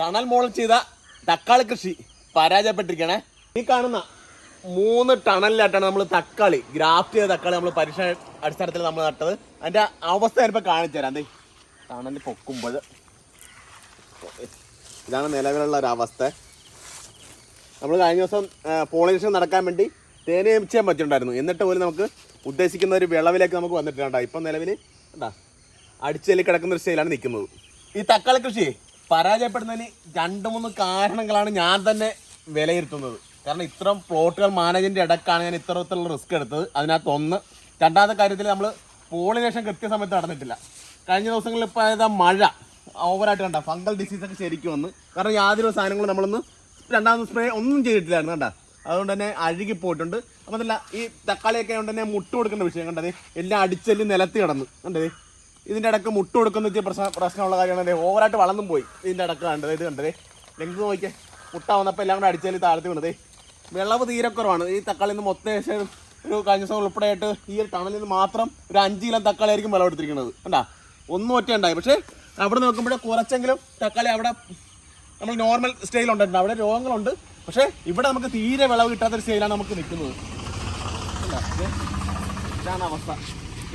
Tunnel മോളിൽ ചെയ്ത തക്കാളി കൃഷി പരാജയപ്പെട്ടിരിക്കണേ. ഈ കാണുന്ന മൂന്ന് ടണലിലായിട്ടാണ് നമ്മൾ തക്കാളി ഗ്രാഫ്റ്റ് ചെയ്ത തക്കാളി നമ്മൾ പരീക്ഷ അടിസ്ഥാനത്തിൽ നമ്മൾ നട്ടത്. അതിന്റെ അവസ്ഥ ഞാനിപ്പോൾ കാണിച്ചു തരാം. ടണൽ പൊക്കുമ്പോൾ ഇതാണ് നിലവിലുള്ള ഒരു അവസ്ഥ. നമ്മൾ കഴിഞ്ഞ ദിവസം പോളിനേഷൻ നടക്കാൻ വേണ്ടി തേനീച്ചയം പറ്റിയിട്ടുണ്ടായിരുന്നു എന്നിട്ട് പോലും നമുക്ക് ഉദ്ദേശിക്കുന്ന ഒരു വിളവിലേക്ക് നമുക്ക് വന്നിട്ടുണ്ട് ഇപ്പം നിലവിൽ എന്താ അടിച്ചേലി കിടക്കുന്ന ഒരു സ്റ്റൈലാണ് നിൽക്കുന്നത്. ഈ തക്കാളി കൃഷി പരാജയപ്പെടുന്നതിന് രണ്ട് മൂന്ന് കാരണങ്ങളാണ് ഞാൻ തന്നെ വിലയിരുത്തുന്നത്. കാരണം ഇത്തരം പ്ലോട്ടുകൾ മാനേജിന്റെ ഇടക്കാണ് ഞാൻ ഇത്തരത്തിലുള്ള റിസ്ക് എടുത്തത്. അതിനകത്ത് ഒന്ന് രണ്ടാമത്തെ കാര്യത്തിൽ നമ്മൾ പോളിനേഷൻ കൃത്യസമയത്ത് നടന്നിട്ടില്ല. കഴിഞ്ഞ ദിവസങ്ങളിൽ ഇപ്പോൾ ഏതാ മഴ ഓവറായിട്ട് കണ്ട? ഫംഗൽ ഡിസീസൊക്കെ ശരിക്കും വന്ന്. കാരണം യാതൊരു സാധനങ്ങളും നമ്മളൊന്ന് രണ്ടാമത് സ്പ്രേ ഒന്നും ചെയ്തിട്ടില്ലായിരുന്നു കണ്ട? അതുകൊണ്ട് തന്നെ അഴുകി പോയിട്ടുണ്ട്. അപ്പം അതല്ല ഈ തക്കാളിയൊക്കെ കൊണ്ട് തന്നെ മുട്ട് കൊടുക്കേണ്ട വിഷയം കണ്ടത് എല്ലാം അടിച്ചെല്ലാം നിലത്ത് കിടന്ന് കണ്ടത് ഇതിന്റെ ഇടയ്ക്ക് മുട്ട് കൊടുക്കുന്ന വെച്ചാൽ പ്രശ്നം പ്രശ്നമുള്ള കാര്യമാണ്. ഓവറായിട്ട് വളർന്നും പോയി. ഇതിന്റെ ഇടയ്ക്ക് കണ്ടത് ഇത് കണ്ടത് ലെങ്ത് നോക്കിയേ മുട്ട വന്നപ്പോൾ എല്ലാം കൂടെ അടിച്ചാൽ താഴ്ത്തി വീണതേ വിളവ് തീരെ കുറവാണ്. ഈ തക്കാളി നിന്ന് മൊത്തം ഒരു കഴിഞ്ഞ ദിവസം ഉൾപ്പെടെയായിട്ട് ഈ ഒരു ടണലിൽ നിന്ന് മാത്രം ഒരു അഞ്ച് കിലോ തക്കാളി ആയിരിക്കും വിളവെടുത്തിരിക്കുന്നത് കണ്ടാ? ഒന്നും ഒറ്റ ഉണ്ടായി പക്ഷേ അവിടെ നോക്കുമ്പോഴേ കുറച്ചെങ്കിലും തക്കാളി അവിടെ നമ്മൾ നോർമൽ സ്റ്റൈൽ അവിടെ രോഗങ്ങളുണ്ട്. പക്ഷേ ഇവിടെ നമുക്ക് തീരെ വിളവ് കിട്ടാത്തൊരു സ്റ്റൈലാണ് നമുക്ക് നിൽക്കുന്നത്. ഇതാണ് അവസ്ഥ.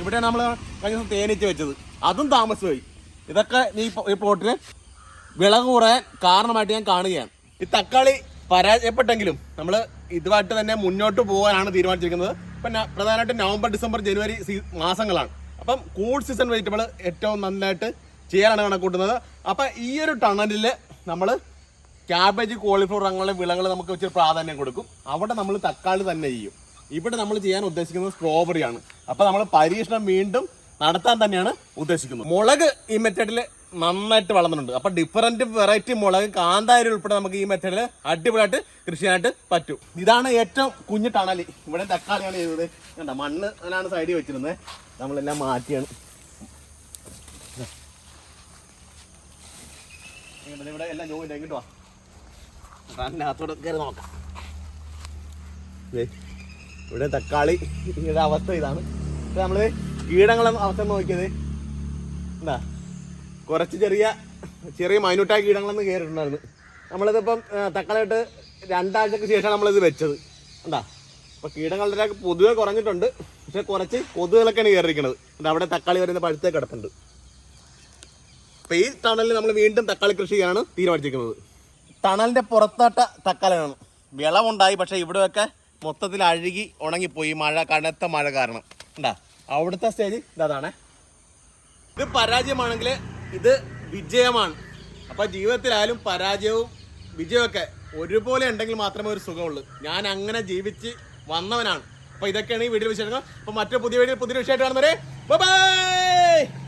ഇവിടെ നമ്മൾ കഴിഞ്ഞ ദിവസം തേനീച്ച വെച്ചത്. അതും താമസമായി ഇതൊക്കെ ഈ ഈ പ്ലോട്ടിന് വിളവ് കുറയാൻ കാരണമായിട്ട് ഞാൻ കാണുകയാണ്. ഈ തക്കാളി പരാജയപ്പെട്ടെങ്കിലും നമ്മൾ ഇതുമായിട്ട് തന്നെ മുന്നോട്ട് പോകാനാണ് തീരുമാനിച്ചിരിക്കുന്നത്. പിന്നെ പ്രധാനമായിട്ടും നവംബർ ഡിസംബർ ജനുവരി മാസങ്ങളാണ്. അപ്പം കൂൾ സീസൺ വെജിറ്റബിൾ ഏറ്റവും നന്നായിട്ട് ചെയ്യാനാണ് കണക്കൂട്ടുന്നത്. അപ്പം ഈ ഒരു ടണലിൽ നമ്മൾ ക്യാബേജ് കോളിഫ്ലവർ അങ്ങനെയുള്ള വിളകൾ നമുക്ക് വെച്ച് പ്രാധാന്യം കൊടുക്കും. അവിടെ നമ്മൾ തക്കാളി തന്നെ ചെയ്യും. ഇവിടെ നമ്മൾ ചെയ്യാൻ ഉദ്ദേശിക്കുന്നത് സ്ട്രോബെറി ആണ് അപ്പൊ നമ്മൾ പരീക്ഷണം വീണ്ടും നടത്താൻ തന്നെയാണ് ഉദ്ദേശിക്കുന്നത്. മുളക് ഈ മെത്തേഡിൽ നന്നായിട്ട് വളർന്നിട്ടുണ്ട്. അപ്പൊ ഡിഫറെന്റ് വെറൈറ്റി മുളക് കാന്താരി ഉൾപ്പെടെ നമുക്ക് ഈ മെത്തേഡിൽ അടിപൊളിയായിട്ട് കൃഷി ചെയ്യാനായിട്ട് പറ്റും. ഇതാണ് ഏറ്റവും കുഞ്ഞു ടണലി. ഇവിടെ തക്കാളിയാണ് ചെയ്തത്. കണ്ട മണ്ണ് അതിനാണ് സൈഡിൽ വെച്ചിരുന്നത്. നമ്മളെല്ലാം മാറ്റിയാണ്. ഇവിടെ എല്ലാം ജോലി ഇങ്ങോട്ട് വാ. അതിനകത്തോടെ കയറി നോക്കാം. ഇവിടെ തക്കാളി ഇവിടെ അവസ്ഥ ഇതാണ്. ഇപ്പൊ നമ്മൾ കീടങ്ങളെ അവസ്ഥ നോക്കിയത്. എന്താ? കുറച്ച് ചെറിയ ചെറിയ മൈന്യൂട്ടായ കീടങ്ങളൊന്നും കയറിയിട്ടുണ്ടായിരുന്നു നമ്മളിതിപ്പം ആ, തക്കാളി ഇട്ട് രണ്ടാഴ്ചക്ക് ശേഷമാണ് നമ്മളിത് വെച്ചത്. എന്താ? അപ്പൊ കീടങ്ങളുടെ പൊതുവെ കുറഞ്ഞിട്ടുണ്ട്. പക്ഷെ കുറച്ച് കൊതുകുകളൊക്കെയാണ് കയറിയിരിക്കുന്നത്. എന്താ? അവിടെ തക്കാളി വരുന്ന പഴുത്തേ കിടപ്പുണ്ട്. അപ്പൊ ഈ ടണലിൽ നമ്മൾ വീണ്ടും തക്കാളി കൃഷി ചെയ്യാനാണ് തീരുമാനിച്ചിരിക്കുന്നത്. ടണലിന്റെ പുറത്തോട്ട തക്കാളിയാണ്. വിളവുണ്ടായി പക്ഷെ ഇവിടെയൊക്കെ മൊത്തത്തിൽ അഴുകി ഉണങ്ങിപ്പോയി. മഴ കനത്ത മഴ കാരണം. ഉണ്ടാ അവിടുത്തെ സ്റ്റേജ് ഇതാണ് ഇത് പരാജയമാണെങ്കിൽ ഇത് വിജയമാണ്. അപ്പൊ ജീവിതത്തിലായാലും പരാജയവും വിജയമൊക്കെ ഒരുപോലെ ഉണ്ടെങ്കിൽ മാത്രമേ ഒരു സുഖമുള്ളൂ. ഞാൻ അങ്ങനെ ജീവിച്ച് വന്നവനാണ്. അപ്പൊ ഇതൊക്കെയാണ് ഈ വീഡിയോ വിശേഷങ്ങൾ. അപ്പൊ മറ്റൊരു പുതിയ വീഡിയോ പുതിയ വിഷയമായിട്ട് കാണുന്നവരെ ബൈ